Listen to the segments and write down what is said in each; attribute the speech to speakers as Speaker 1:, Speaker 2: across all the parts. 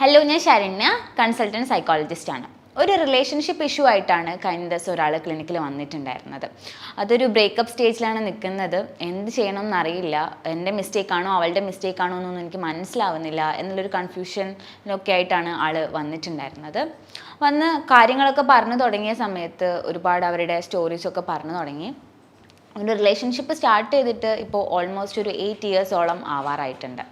Speaker 1: Hello ഞാൻ Saranya consultant സൈക്കോളജിസ്റ്റാണ് ഒരു relationship issue ആയിട്ടാണ് കഴിഞ്ഞ ദിവസം ഒരാൾ ക്ലിനിക്കിൽ വന്നിട്ടുണ്ടായിരുന്നത്. അതൊരു ബ്രേക്കപ്പ് സ്റ്റേജിലാണ് നിൽക്കുന്നത് എന്ത് ചെയ്യണം എന്നറിയില്ല എന്റെ മിസ്റ്റേക്കാണോ അവളുടെ മിസ്റ്റേക്കാണോ എന്നൊന്നും എനിക്ക് മനസ്സിലാവുന്നില്ല എന്നുള്ളൊരു കൺഫ്യൂഷനൊക്കെ ആയിട്ടാണ് ആൾ വന്നിട്ടുണ്ടായിരുന്നത്. വന്ന് കാര്യങ്ങളൊക്കെ പറഞ്ഞു തുടങ്ങിയ സമയത്ത് ഒരുപാട് അവരുടെ സ്റ്റോറീസൊക്കെ പറഞ്ഞു തുടങ്ങി. ഒരു റിലേഷൻഷിപ്പ് സ്റ്റാർട്ട് ചെയ്തിട്ട് ഇപ്പോൾ ഓൾമോസ്റ്റ് ഒരു എയ്റ്റ് ഇയേഴ്സോളം ആവാറായിട്ടുണ്ട്.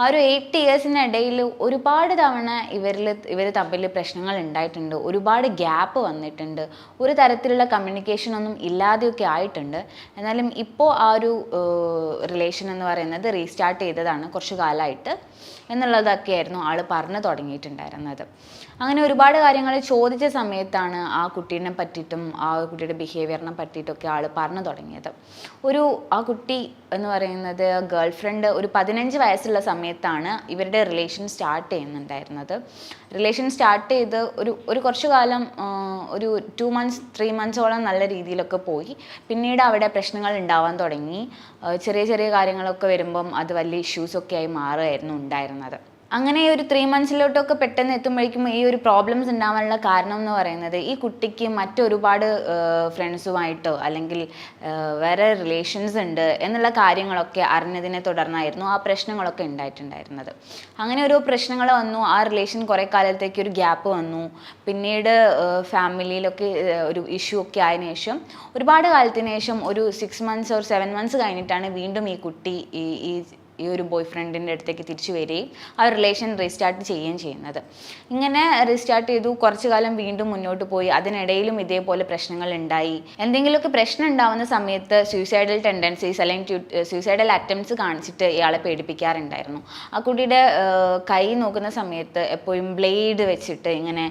Speaker 1: ആ ഒരു എയ്റ്റ് ഇയേഴ്സിനിടയിൽ ഒരുപാട് തവണ ഇവരിൽ ഇവർ തമ്മിൽ പ്രശ്നങ്ങൾ ഉണ്ടായിട്ടുണ്ട്. ഒരുപാട് ഗ്യാപ്പ് വന്നിട്ടുണ്ട്. ഒരു തരത്തിലുള്ള കമ്മ്യൂണിക്കേഷൻ ഒന്നും ഇല്ലാതെയൊക്കെ ആയിട്ടുണ്ട്. എന്നാലും ഇപ്പോൾ ആ ഒരു റിലേഷൻ എന്ന് പറയുന്നത് റീസ്റ്റാർട്ട് ചെയ്തതാണ് കുറച്ച് കാലമായിട്ട് എന്നുള്ളതൊക്കെയായിരുന്നു ആൾ പറഞ്ഞു തുടങ്ങിയിട്ടുണ്ടായിരുന്നത്. അങ്ങനെ ഒരുപാട് കാര്യങ്ങൾ ചോദിച്ച സമയത്താണ് ആ കുട്ടീനെ പറ്റിയിട്ടും ആ കുട്ടിയുടെ ബിഹേവിയറിനെ പറ്റിയിട്ടൊക്കെ ആൾ പറഞ്ഞു തുടങ്ങിയത്. ഒരു ആ കുട്ടി എന്ന് പറയുന്നത് ഗേൾ ഫ്രണ്ട് ഒരു പതിനഞ്ച് വയസ്സുള്ള സമയത്താണ് ഇവരുടെ റിലേഷൻ സ്റ്റാർട്ട് ചെയ്യുന്നുണ്ടായിരുന്നത്. റിലേഷൻ സ്റ്റാർട്ട് ചെയ്ത് ഒരു ഒരു കുറച്ചു കാലം ഒരു ടു മന്ത്സ് ത്രീ മന്ത്സോളം നല്ല രീതിയിലൊക്കെ പോയി. പിന്നീട് അവിടെ പ്രശ്നങ്ങൾ ഉണ്ടാവാൻ തുടങ്ങി. ചെറിയ ചെറിയ കാര്യങ്ങളൊക്കെ വരുമ്പം അത് വലിയ ഇഷ്യൂസൊക്കെ ആയി മാറുമായിരുന്നു ഉണ്ടായിരുന്നത്. അങ്ങനെ ഒരു ത്രീ മന്ത്സിലോട്ടൊക്കെ പെട്ടെന്ന് എത്തുമ്പോഴേക്കും ഈ ഒരു പ്രോബ്ലംസ് ഉണ്ടാവാനുള്ള കാരണം എന്ന് പറയുന്നത് ഈ കുട്ടിക്ക് മറ്റൊരുപാട് ഫ്രണ്ട്സുമായിട്ടോ അല്ലെങ്കിൽ വേറെ റിലേഷൻസ് ഉണ്ട് എന്നുള്ള കാര്യങ്ങളൊക്കെ അറിഞ്ഞതിനെ തുടർന്നായിരുന്നു ആ പ്രശ്നങ്ങളൊക്കെ ഉണ്ടായിട്ടുണ്ടായിരുന്നത്. അങ്ങനെ ഓരോ പ്രശ്നങ്ങൾ വന്നു ആ റിലേഷൻ കുറേ കാലത്തേക്ക് ഒരു ഗ്യാപ്പ് വന്നു. പിന്നീട് ഫാമിലിയിലൊക്കെ ഒരു ഇഷ്യൂ ഒക്കെ ആയതിനു ശേഷം ഒരുപാട് കാലത്തിന് ശേഷം ഒരു six months or seven months കഴിഞ്ഞിട്ടാണ് വീണ്ടും ഈ കുട്ടി ഈ ഈ ഈ ഒരു ബോയ് ഫ്രണ്ടിന്റെ അടുത്തേക്ക് തിരിച്ചു വരികയും ആ റിലേഷൻ റീസ്റ്റാർട്ട് ചെയ്യുകയും ചെയ്യുന്നത്. ഇങ്ങനെ റീസ്റ്റാർട്ട് ചെയ്തു. കുറച്ചു കാലം വീണ്ടും മുന്നോട്ട് പോയി. അതിനിടയിലും ഇതേപോലെ പ്രശ്നങ്ങൾ ഉണ്ടായി. എന്തെങ്കിലുമൊക്കെ പ്രശ്നം ഉണ്ടാവുന്ന സമയത്ത് സൂയിസൈഡൽ ടെൻഡൻസീസ് അല്ലെങ്കിൽ സൂയിസൈഡൽ അറ്റംപ്റ്റ്സ് കാണിച്ചിട്ട് ഇയാളെ പേടിപ്പിക്കാറുണ്ടായിരുന്നു. ആ കുട്ടിയുടെ കൈ നോക്കുന്ന സമയത്ത് എപ്പോഴും ബ്ലേഡ് വെച്ചിട്ട് ഇങ്ങനെ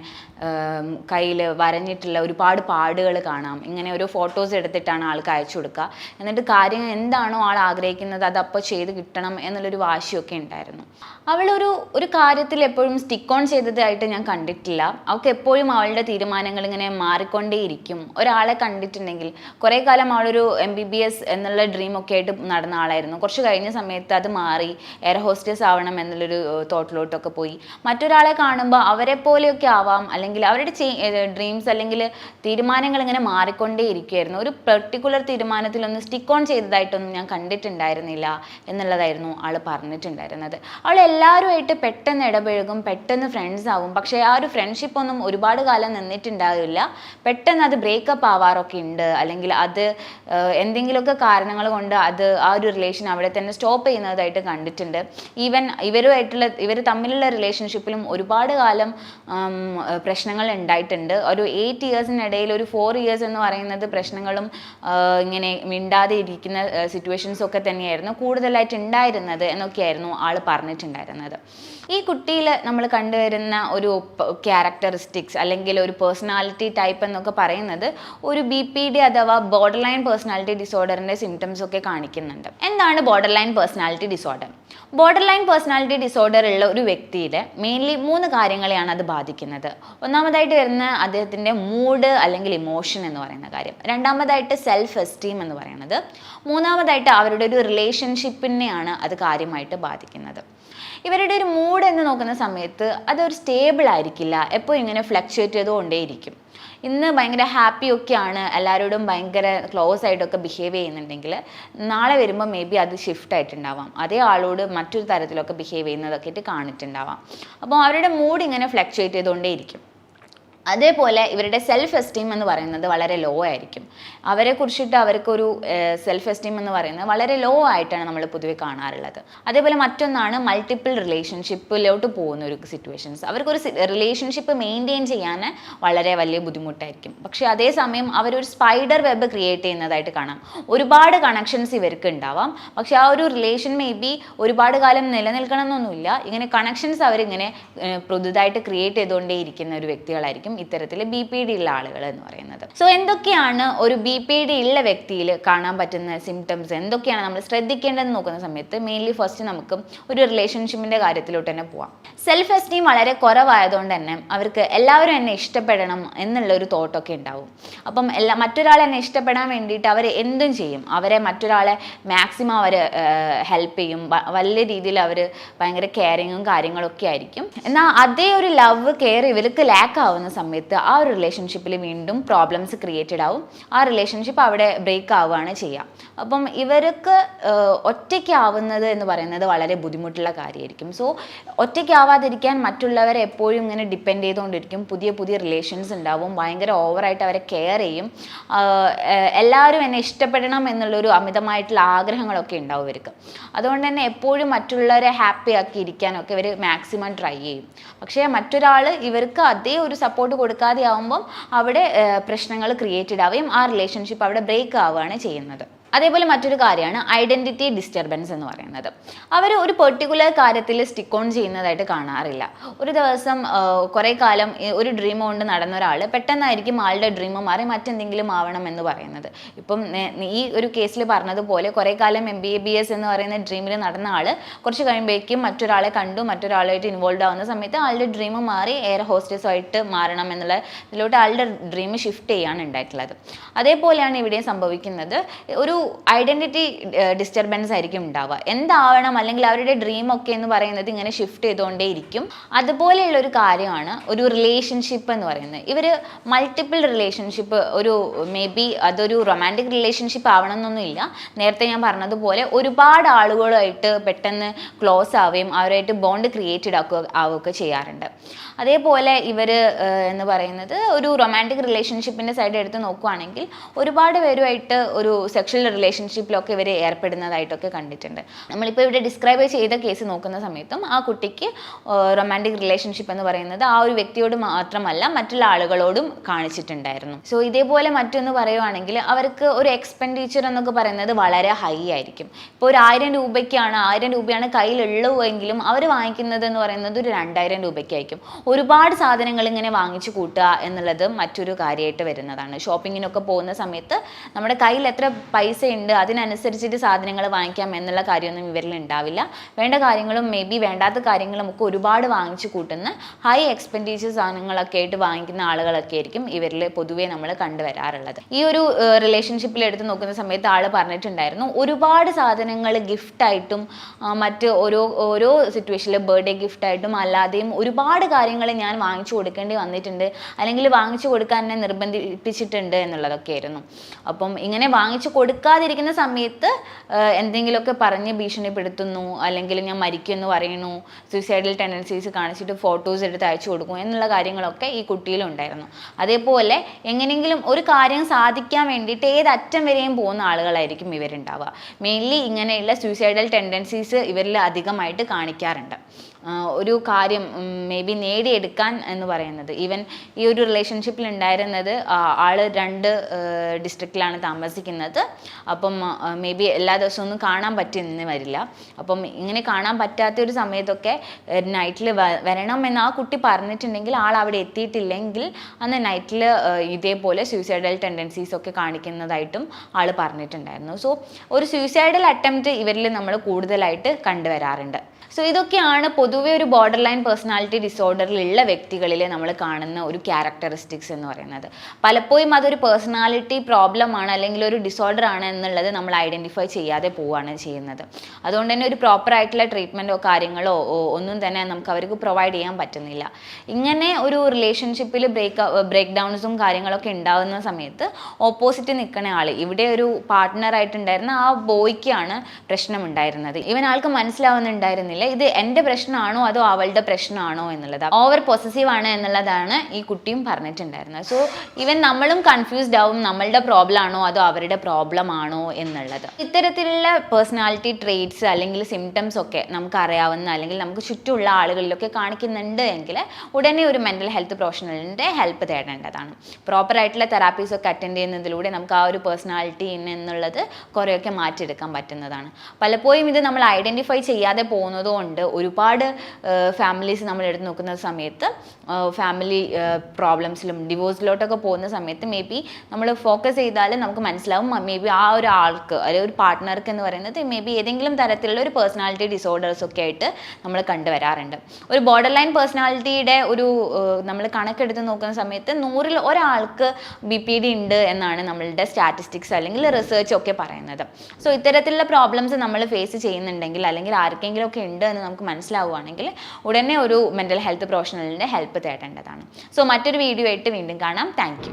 Speaker 1: കയ്യിൽ വരഞ്ഞിട്ടുള്ള ഒരുപാട് പാടുകൾ കാണാം. ഇങ്ങനെ ഓരോ ഫോട്ടോസ് എടുത്തിട്ടാണ് ആൾക്ക് അയച്ചു കൊടുക്കുക. എന്നിട്ട് കാര്യം എന്താണോ ആൾ ആഗ്രഹിക്കുന്നത് അത് അപ്പോൾ ചെയ്ത് കിട്ടണം എന്നുള്ളൊരു വാശിയൊക്കെ ഉണ്ടായിരുന്നു. അവളൊരു ഒരു കാര്യത്തിൽ എപ്പോഴും സ്റ്റിക്ക് ഓൺ ചെയ്തതായിട്ട് ഞാൻ കണ്ടിട്ടില്ല. അവൾക്ക് എപ്പോഴും അവളുടെ തീരുമാനങ്ങൾ ഇങ്ങനെ മാറിക്കൊണ്ടേയിരിക്കും ഒരാളെ കണ്ടിട്ടുണ്ടെങ്കിൽ കുറേ കാലം അവളൊരു എം ബി ബി എസ് എന്നുള്ള ഡ്രീം ഒക്കെ ആയിട്ട് നടന്ന ആളായിരുന്നു. കുറച്ച് കഴിഞ്ഞ സമയത്ത് അത് മാറി എയർ ഹോസ്റ്റസ് ആവണം എന്നുള്ളൊരു തോട്ടിലോട്ടൊക്കെ പോയി. മറ്റൊരാളെ കാണുമ്പോൾ അവരെ പോലെയൊക്കെ ആവാം. അല്ലെങ്കിൽ അവരുടെ ഡ്രീംസ് അല്ലെങ്കിൽ തീരുമാനങ്ങൾ ഇങ്ങനെ മാറിക്കൊണ്ടേ ഇരിക്കുമായിരുന്നു ഒരു പെർട്ടിക്കുലർ തീരുമാനത്തിലൊന്നും സ്റ്റിക്ക് ഓൺ ചെയ്തതായിട്ടൊന്നും ഞാൻ കണ്ടിട്ടുണ്ടായിരുന്നില്ല എന്നുള്ളതായിരുന്നു ആൾ പറഞ്ഞിട്ടുണ്ടായിരുന്നത്. അവൾ എല്ലാവരുമായിട്ട് പെട്ടെന്ന് ഇടപഴകും പെട്ടെന്ന് ഫ്രണ്ട്സ് ആവും. പക്ഷേ ആ ഒരു ഫ്രണ്ട്ഷിപ്പ് ഒന്നും ഒരുപാട് കാലം നിന്നിട്ടുണ്ടാവില്ല. പെട്ടെന്ന് അത് ബ്രേക്കപ്പ് ആവാറൊക്കെ ഉണ്ട്. അല്ലെങ്കിൽ അത് എന്തെങ്കിലുമൊക്കെ കാരണങ്ങൾ കൊണ്ട് അത് ആ ഒരു റിലേഷൻ അവിടെ തന്നെ സ്റ്റോപ്പ് ചെയ്യുന്നതായിട്ട് കണ്ടിട്ടുണ്ട്. ഈവൻ ഇവരുമായിട്ടുള്ള ഇവർ തമ്മിലുള്ള റിലേഷൻഷിപ്പിലും ഒരുപാട് കാലം പ്രശ്നങ്ങൾ ഉണ്ടായിട്ടുണ്ട്. ഒരു എയ്റ്റ് ഇയേഴ്സിനിടയിൽ ഒരു ഫോർ ഇയേഴ്സ് എന്ന് പറയുന്നത് പ്രശ്നങ്ങളും ഇങ്ങനെ മിണ്ടാതെ ഇരിക്കുന്ന സിറ്റുവേഷൻസ് ഒക്കെ തന്നെയായിരുന്നു കൂടുതലായിട്ട് ഉണ്ടായിരുന്നത് എന്നൊക്കെയായിരുന്നു ആൾ പറഞ്ഞിട്ടുണ്ടായിരുന്നത്. ഈ കുട്ടിയിൽ നമ്മൾ കണ്ടുവരുന്ന ഒരു ക്യാരക്ടറിസ്റ്റിക്സ് അല്ലെങ്കിൽ ഒരു പേഴ്സണാലിറ്റി ടൈപ്പ് എന്നൊക്കെ പറയുന്നത് ഒരു ബി പി ഡി അഥവാ ബോർഡർ ലൈൻ പേഴ്സണാലിറ്റി ഡിസോർഡറിന്റെ സിംറ്റംസ് ഒക്കെ കാണിക്കുന്നുണ്ട്. എന്താണ് borderline personality disorder borderline personality disorder ഉള്ള ഒരു വ്യക്തിയിൽ മെയിൻലി മൂന്ന് കാര്യങ്ങളെയാണ് അത് ബാധിക്കുന്നത്. ഒന്നാമതായിട്ട് വരുന്ന അദ്ദേഹത്തിന്റെ മൂഡ് അല്ലെങ്കിൽ ഇമോഷൻ എന്ന് പറയുന്ന കാര്യം. രണ്ടാമതായിട്ട് സെൽഫ് എസ്റ്റീം എന്ന് പറയുന്നത്. മൂന്നാമതായിട്ട് അവരുടെ ഒരു റിലേഷൻഷിപ്പിനെയാണ് അത് കാര്യമായിട്ട് ബാധിക്കുന്നത്. ഇവരുടെ ഒരു മൂഡ് എന്ന് നോക്കുന്ന സമയത്ത് അതൊരു സ്റ്റേബിൾ ആയിരിക്കില്ല. എപ്പോൾ ഇങ്ങനെ ഫ്ലക്ച്വേറ്റ് ചെയ്തുകൊണ്ടേയിരിക്കും ഇന്ന് ഭയങ്കര ഹാപ്പി ഒക്കെയാണ്. എല്ലാവരോടും ഭയങ്കര ക്ലോസ് ആയിട്ടൊക്കെ ബിഹേവ് ചെയ്യുന്നുണ്ടെങ്കിൽ നാളെ വരുമ്പോൾ മേ ബി അത് ഷിഫ്റ്റ് ആയിട്ടുണ്ടാവാം. അതേ ആളോട് മറ്റൊരു തരത്തിലൊക്കെ ബിഹേവ് ചെയ്യുന്നതൊക്കെ ആയിട്ട് കാണിട്ടുണ്ടാവാം. അപ്പോൾ അവരുടെ മൂഡ് ഇങ്ങനെ ഫ്ലക്ച്വേറ്റ് ചെയ്തുകൊണ്ടേയിരിക്കും അതേപോലെ ഇവരുടെ സെൽഫ് എസ്റ്റീം എന്ന് പറയുന്നത് വളരെ ലോ ആയിരിക്കും. അവരെ കുറിച്ചിട്ട് അവർക്കൊരു സെൽഫ് എസ്റ്റീം എന്ന് പറയുന്നത് വളരെ ലോ ആയിട്ടാണ് നമ്മൾ പൊതുവെ കാണാറുള്ളത്. അതേപോലെ മറ്റൊന്നാണ് മൾട്ടിപ്പിൾ റിലേഷൻഷിപ്പിലോട്ട് പോകുന്ന ഒരു സിറ്റുവേഷൻസ് അവർക്കൊരു റിലേഷൻഷിപ്പ് മെയിന്റെയിൻ ചെയ്യാൻ വളരെ വലിയ ബുദ്ധിമുട്ടായിരിക്കും. പക്ഷേ അതേസമയം അവരൊരു സ്പൈഡർ വെബ് ക്രിയേറ്റ് ചെയ്യുന്നതായിട്ട് കാണാം. ഒരുപാട് കണക്ഷൻസ് ഇവർക്ക് ഉണ്ടാവാം. പക്ഷേ ആ ഒരു റിലേഷൻ മേ ബി ഒരുപാട് കാലം നിലനിൽക്കണമെന്നൊന്നുമില്ല. ഇങ്ങനെ കണക്ഷൻസ് അവരിങ്ങനെ പുതുതായിട്ട് ക്രിയേറ്റ് ചെയ്തുകൊണ്ടേ ഇരിക്കുന്ന ഒരു വ്യക്തികളായിരിക്കും. ആയിരിക്കും ഇത്തരത്തിൽ ബി പി ഡി ഉള്ള ആളുകൾ എന്ന് പറയുന്നത്. സോ എന്തൊക്കെയാണ് ഒരു ബി പി ഡി ഉള്ള വ്യക്തിയിൽ കാണാൻ പറ്റുന്ന സിംറ്റംസ് എന്തൊക്കെയാണ് നമ്മൾ ശ്രദ്ധിക്കേണ്ടതെന്ന് നോക്കുന്ന സമയത്ത് മെയിൻലി ഫസ്റ്റ് നമുക്ക് ഒരു റിലേഷൻഷിപ്പിന്റെ കാര്യത്തിലോട്ട് തന്നെ പോവാം. സെൽഫ് എസ്റ്റീം വളരെ കുറവായതുകൊണ്ട് തന്നെ അവർക്ക് എല്ലാവരും എന്നെ ഇഷ്ടപ്പെടണം എന്നുള്ള ഒരു തോട്ടൊക്കെ ഉണ്ടാവും. അപ്പം എല്ലാ മറ്റൊരാൾ എന്നെ ഇഷ്ടപ്പെടാൻ വേണ്ടിയിട്ട് അവർ എന്തും ചെയ്യും. അവരെ മറ്റൊരാളെ മാക്സിമം അവർ ഹെൽപ്പ് ചെയ്യും. വലിയ രീതിയിൽ അവർ ഭയങ്കര കെയറിങ്ങും കാര്യങ്ങളൊക്കെ ആയിരിക്കും. എന്നാൽ അതേ ഒരു ലവ് കെയർ ഇവർക്ക് ലാക്ക് ആവുന്ന സമയത്ത് ആ ഒരു റിലേഷൻഷിപ്പിൽ വീണ്ടും പ്രോബ്ലംസ് ക്രിയേറ്റഡ് ആവും. ആ റിലേഷൻഷിപ്പ് അവിടെ ബ്രേക്ക് ആവുകയാണ് ചെയ്യുക അപ്പം ഇവർക്ക് ഒറ്റയ്ക്കാവുന്നത് എന്ന് പറയുന്നത് വളരെ ബുദ്ധിമുട്ടുള്ള കാര്യമായിരിക്കും സോ ഒറ്റയ്ക്കാവാതിരിക്കാൻ മറ്റുള്ളവരെ എപ്പോഴും ഇങ്ങനെ ഡിപ്പെൻഡ് ചെയ്തുകൊണ്ടിരിക്കും. പുതിയ പുതിയ റിലേഷൻസ് ഉണ്ടാവും. ഭയങ്കര ഓവറായിട്ട് അവരെ കെയർ ചെയ്യും. എല്ലാവരും എന്നെ ഇഷ്ടപ്പെടണം എന്നുള്ളൊരു അമിതമായിട്ടുള്ള ആഗ്രഹങ്ങളൊക്കെ ഉണ്ടാവും ഇവർക്ക്. അതുകൊണ്ട് തന്നെ എപ്പോഴും മറ്റുള്ളവരെ ഹാപ്പി ആക്കി ഇരിക്കാനൊക്കെ ഇവർ മാക്സിമം ട്രൈ ചെയ്യും. പക്ഷേ മറ്റൊരാൾ ഇവർക്ക് അതേ ഒരു സപ്പോർട്ട് കൊടുക്കാതെ ആവുമ്പം അവിടെ പ്രശ്നങ്ങൾ ക്രിയേറ്റഡ് ആവുകയും ആ റിലേഷൻഷിപ്പ് അവിടെ ബ്രേക്ക് ആവുകയാണ് ചെയ്യുന്നത്. അതേപോലെ മറ്റൊരു കാര്യമാണ് ഐഡന്റിറ്റി ഡിസ്റ്റർബൻസ് എന്ന് പറയുന്നത്. അവർ ഒരു പെർട്ടിക്കുലർ കാര്യത്തിൽ സ്റ്റിക്ക് ഓൺ ചെയ്യുന്നതായിട്ട് കാണാറില്ല. ഒരു ദിവസം കുറേ കാലം ഒരു ഡ്രീം കൊണ്ട് നടന്ന ഒരാൾ പെട്ടെന്നായിരിക്കും ആളുടെ ഡ്രീം മാറി മറ്റെന്തെങ്കിലും ആവണം എന്ന് പറയുന്നത്. ഇപ്പം ഈ ഒരു കേസിൽ പറഞ്ഞതുപോലെ കുറേ കാലം എം ബി ബി എസ് എന്ന് പറയുന്ന ഡ്രീമിൽ നടന്ന ആൾ കുറച്ച് കഴിയുമ്പോഴേക്കും മറ്റൊരാളെ കണ്ടു മറ്റൊരാളായിട്ട് ഇൻവോൾവ് ആവുന്ന സമയത്ത് ആളുടെ ഡ്രീം മാറി എയർ ഹോസ്റ്റേഴ്സുമായിട്ട് മാറണം എന്നുള്ള ഇതിലോട്ട് ആളുടെ ഡ്രീം ഷിഫ്റ്റ് ചെയ്യാണ് ഉണ്ടായിട്ടുള്ളത് അതേപോലെയാണ് ഇവിടെ സംഭവിക്കുന്നത്. ഒരു ഐഡന്റിറ്റി ഡിസ്റ്റർബൻസ് ആയിരിക്കും ഉണ്ടാവുക. എന്താവണം? അല്ലെങ്കിൽ അവരുടെ ഡ്രീം ഒക്കെ എന്ന് പറയുന്നത് ഇങ്ങനെ ഷിഫ്റ്റ് ചെയ്തുകൊണ്ടേയിരിക്കും. അതുപോലെയുള്ള ഒരു കാര്യമാണ് ഒരു റിലേഷൻഷിപ്പ് എന്ന് പറയുന്നത്. ഇവർ മൾട്ടിപ്പിൾ റിലേഷൻഷിപ്പ് ഒരു മേ ബി അതൊരു റൊമാന്റിക് റിലേഷൻഷിപ്പ് ആവണമെന്നൊന്നുമില്ല. നേരത്തെ ഞാൻ പറഞ്ഞതുപോലെ ഒരുപാട് ആളുകളുമായിട്ട് പെട്ടെന്ന് ക്ലോസ് ആവുകയും അവരായിട്ട് ബോണ്ട് ക്രിയേറ്റഡ് ആക്കുക ആവുകയൊക്കെ ചെയ്യാറുണ്ട്. അതേപോലെ ഇവർ എന്ന് പറയുന്നത് ഒരു റൊമാന്റിക് റിലേഷൻഷിപ്പിന്റെ സൈഡ് എടുത്ത് നോക്കുകയാണെങ്കിൽ ഒരുപാട് പേരുമായിട്ട് ഒരു സെക്ഷൽ റിലേഷൻഷിപ്പിലൊക്കെ ഇവർ ഏർപ്പെടുന്നതായിട്ടൊക്കെ കണ്ടിട്ടുണ്ട്. നമ്മളിപ്പോൾ ഇവിടെ ഡിസ്ക്രൈബ് ചെയ്ത കേസ് നോക്കുന്ന സമയത്തും ആ കുട്ടിക്ക് റൊമാന്റിക് റിലേഷൻഷിപ്പ് എന്ന് പറയുന്നത് ആ ഒരു വ്യക്തിയോട് മാത്രമല്ല മറ്റുള്ള ആളുകളോടും കാണിച്ചിട്ടുണ്ടായിരുന്നു. സോ ഇതേപോലെ മറ്റൊന്ന് പറയുവാണെങ്കിൽ അവർക്ക് ഒരു എക്സ്പെൻഡിച്ചർ എന്നൊക്കെ പറയുന്നത് വളരെ ഹൈ ആയിരിക്കും. ഇപ്പോൾ ഒരു ആയിരം രൂപയ്ക്കാണ് ആയിരം രൂപയാണ് കയ്യിലുള്ളതെങ്കിലും അവർ വാങ്ങിക്കുന്നത് എന്ന് പറയുന്നത് ഒരു രണ്ടായിരം രൂപയ്ക്കായിരിക്കും. ഒരുപാട് സാധനങ്ങൾ ഇങ്ങനെ വാങ്ങിച്ചു കൂട്ടുക എന്നുള്ളത് മറ്റൊരു കാര്യമായിട്ട് വരുന്നതാണ്. ഷോപ്പിങ്ങിനൊക്കെ പോകുന്ന സമയത്ത് നമ്മുടെ കയ്യിൽ എത്ര പൈസ ഉണ്ട്. അതിനനുസരിച്ചിട്ട് സാധനങ്ങൾ വാങ്ങിക്കാം എന്നുള്ള കാര്യമൊന്നും ഇവരിൽ ഉണ്ടാവില്ല. വേണ്ട കാര്യങ്ങളും മേ ബി വേണ്ടാത്ത കാര്യങ്ങളും ഒക്കെ ഒരുപാട് വാങ്ങിച്ചു കൂട്ടുന്ന ഹൈ എക്സ്പെൻഡിച്ചർ സാധനങ്ങളൊക്കെ ആയിട്ട് വാങ്ങിക്കുന്ന ആളുകളൊക്കെ ആയിരിക്കും ഇവരിൽ പൊതുവേ നമ്മൾ കണ്ടുവരാറുള്ളത് ഈ ഒരു റിലേഷൻഷിപ്പിൽ എടുത്ത് നോക്കുന്ന സമയത്ത് ആൾ പറഞ്ഞിട്ടുണ്ടായിരുന്നു ഒരുപാട് സാധനങ്ങൾ ഗിഫ്റ്റായിട്ടും മറ്റ് ഓരോ ഓരോ സിറ്റുവേഷനിൽ ബർത്ത്ഡേ ഗിഫ്റ്റായിട്ടും അല്ലാതെയും ഒരുപാട് കാര്യങ്ങൾ ഞാൻ വാങ്ങിച്ചു കൊടുക്കേണ്ടി വന്നിട്ടുണ്ട്. അല്ലെങ്കിൽ വാങ്ങിച്ചു കൊടുക്കാൻ എന്നെ നിർബന്ധിപ്പിച്ചിട്ടുണ്ട് എന്നുള്ളതൊക്കെ ആയിരുന്നു. അപ്പം ഇങ്ങനെ വാങ്ങിച്ചു കൊടുക്കാതിരിക്കുന്ന സമയത്ത് എന്തെങ്കിലുമൊക്കെ പറഞ്ഞ് ഭീഷണിപ്പെടുത്തുന്നു അല്ലെങ്കിൽ ഞാൻ മരിക്കും എന്ന് പറയുന്നു സൂയിസൈഡൽ ടെൻഡൻസീസ് കാണിച്ചിട്ട് ഫോട്ടോസ് എടുത്ത് അയച്ചു കൊടുക്കും എന്നുള്ള കാര്യങ്ങളൊക്കെ ഈ കുട്ടിയിലുണ്ടായിരുന്നു അതേപോലെ എങ്ങനെയെങ്കിലും ഒരു കാര്യം സാധിക്കാൻ വേണ്ടിയിട്ട് ഏത് അറ്റം വരെയും പോകുന്ന ആളുകളായിരിക്കും ഇവരുണ്ടാവുക. മെയിൻലി ഇങ്ങനെയുള്ള സൂയിസൈഡൽ ടെൻഡൻസീസ് ഇവരിൽ അധികമായിട്ട് കാണിക്കാറുണ്ട്. ഒരു കാര്യം മേ ബി നേടിയെടുക്കാൻ എന്ന് പറയുന്നത്. ഈവൻ ഈ ഒരു റിലേഷൻഷിപ്പിൽ ഉണ്ടായിരുന്നത് ആൾ രണ്ട് ഡിസ്ട്രിക്റ്റിലാണ് താമസിക്കുന്നത്. അപ്പം മേ ബി എല്ലാ ദിവസവും ഒന്നും കാണാൻ പറ്റുന്ന വരില്ല. അപ്പം ഇങ്ങനെ കാണാൻ പറ്റാത്ത ഒരു സമയത്തൊക്കെ നൈറ്റിൽ വരണം എന്ന് ആ കുട്ടി പറഞ്ഞിട്ടുണ്ടെങ്കിൽ ആൾ അവിടെ എത്തിയിട്ടില്ലെങ്കിൽ അന്ന് നൈറ്റിൽ ഇതേപോലെ സൂയിസൈഡൽ ടെൻഡൻസീസ് ഒക്കെ കാണിക്കുന്നതായിട്ടും ആൾ പറഞ്ഞിട്ടുണ്ടായിരുന്നു. സോ ഒരു സൂയിസൈഡൽ അറ്റംപ്റ്റ് ഇവരിൽ നമ്മൾ കൂടുതലായിട്ട് കണ്ടുവരാറുണ്ട്. സോ ഇതൊക്കെയാണ് പൊതുവെ ഒരു ബോർഡർ ലൈൻ പേഴ്സണാലിറ്റി ഡിസോർഡറിലുള്ള വ്യക്തികളിൽ നമ്മൾ കാണുന്ന ഒരു ക്യാരക്ടറിസ്റ്റിക്സ് എന്ന് പറയുന്നത്. പലപ്പോഴും അതൊരു പേഴ്സണാലിറ്റി പ്രോബ്ലം ആണ് അല്ലെങ്കിൽ ഒരു ഡിസോർഡർ ആണ് എന്നുള്ളത് നമ്മൾ ഐഡന്റിഫൈ ചെയ്യാതെ പോവുകയാണ് ചെയ്യുന്നത്. അതുകൊണ്ട് തന്നെ ഒരു പ്രോപ്പർ ആയിട്ടുള്ള ട്രീറ്റ്മെന്റോ കാര്യങ്ങളോ ഒന്നും തന്നെ നമുക്ക് അവർക്ക് പ്രൊവൈഡ് ചെയ്യാൻ പറ്റുന്നില്ല. ഇങ്ങനെ ഒരു റിലേഷൻഷിപ്പിൽ ബ്രേക്ക് ബ്രേക്ക് ഡൗൺസും കാര്യങ്ങളൊക്കെ ഉണ്ടാകുന്ന സമയത്ത് ഓപ്പോസിറ്റ് നിൽക്കുന്ന ആൾ ഇവിടെ ഒരു പാർട്ട്ണറായിട്ടുണ്ടായിരുന്ന ആ ബോയ്ക്കാണ് പ്രശ്നമുണ്ടായിരുന്നത്. ഇവൻ ആൾക്ക് മനസ്സിലാവുന്നുണ്ടായിരുന്നില്ല. ഇത് എന്റെ പ്രശ്നമാണോ അതോ അവളുടെ പ്രശ്നമാണോ എന്നുള്ളത്? ഓവർ പൊസസീവ് ആണ് എന്നുള്ളതാണ് ഈ കുട്ടിയും പറഞ്ഞിട്ടുണ്ടായിരുന്നത്. സോ ഇവൻ നമ്മളും കൺഫ്യൂസ്ഡ് ആവും നമ്മളുടെ പ്രോബ്ലം ആണോ അതോ അവരുടെ പ്രോബ്ലം ആണോ എന്നുള്ളത്. ഇത്തരത്തിലുള്ള പേഴ്സണാലിറ്റി ട്രേറ്റ്സ് അല്ലെങ്കിൽ സിംറ്റംസ് ഒക്കെ നമുക്ക് അറിയാവുന്ന അല്ലെങ്കിൽ നമുക്ക് ചുറ്റുമുള്ള ആളുകളിലൊക്കെ കാണിക്കുന്നുണ്ട് എങ്കിൽ ഉടനെ ഒരു മെന്റൽ ഹെൽത്ത് പ്രൊഫഷണലിന്റെ ഹെൽപ്പ് തേടേണ്ടതാണ്. പ്രോപ്പർ ആയിട്ടുള്ള തെറാപ്പീസ് ഒക്കെ അറ്റൻഡ് ചെയ്യുന്നതിലൂടെ നമുക്ക് ആ ഒരു പേഴ്സണാലിറ്റി എന്നുള്ളത് കുറേയൊക്കെ മാറ്റിയെടുക്കാൻ പറ്റുന്നതാണ്. പലപ്പോഴും ഇത് നമ്മൾ ഐഡന്റിഫൈ ചെയ്യാതെ പോകുന്നതുകൊണ്ട് ഒരുപാട് ഫാമിലീസ് നമ്മൾ എടുത്ത് നോക്കുന്ന സമയത്ത് ഫാമിലി പ്രോബ്ലംസിലും ഡിവോഴ്സിലോട്ടൊക്കെ പോകുന്ന സമയത്ത് മേ ബി നമ്മൾ ഫോക്കസ് ചെയ്താൽ നമുക്ക് മനസ്സിലാവും മേ ബി ആ ഒരു ആൾക്ക് അല്ലെങ്കിൽ ഒരു പാർട്ട്ണർക്ക് എന്ന് പറയുന്നത് മേ ബി ഏതെങ്കിലും തരത്തിലുള്ള ഒരു പേഴ്സണാലിറ്റി ഡിസോർഡേഴ്സ് ഒക്കെ ആയിട്ട് നമ്മൾ കണ്ടുവരാറുണ്ട്. ഒരു ബോർഡർ ലൈൻ പേഴ്സണാലിറ്റിയുടെ ഒരു നമ്മൾ കണക്കെടുത്ത് നോക്കുന്ന സമയത്ത് നൂറിൽ ഒരാൾക്ക് ബി പി ഡി ഉണ്ട് എന്നാണ് നമ്മളുടെ സ്റ്റാറ്റിസ്റ്റിക്സ് അല്ലെങ്കിൽ റിസർച്ച് ഒക്കെ പറയുന്നത്. സോ ഇത്തരത്തിലുള്ള പ്രോബ്ലംസ് നമ്മൾ ഫേസ് ചെയ്യുന്നുണ്ടെങ്കിൽ അല്ലെങ്കിൽ ആർക്കെങ്കിലും ഒക്കെ ഉണ്ട് എന്ന് നമുക്ക് മനസ്സിലാവുകയാണെങ്കിൽ ഉടനെ ഒരു മെന്റൽ ഹെൽത്ത് പ്രൊഫഷണലിന്റെ ഹെൽപ്പ് തേടേണ്ടതാണ്. സോ മറ്റൊരു വീഡിയോ ആയിട്ട് വീണ്ടും കാണാം. താങ്ക്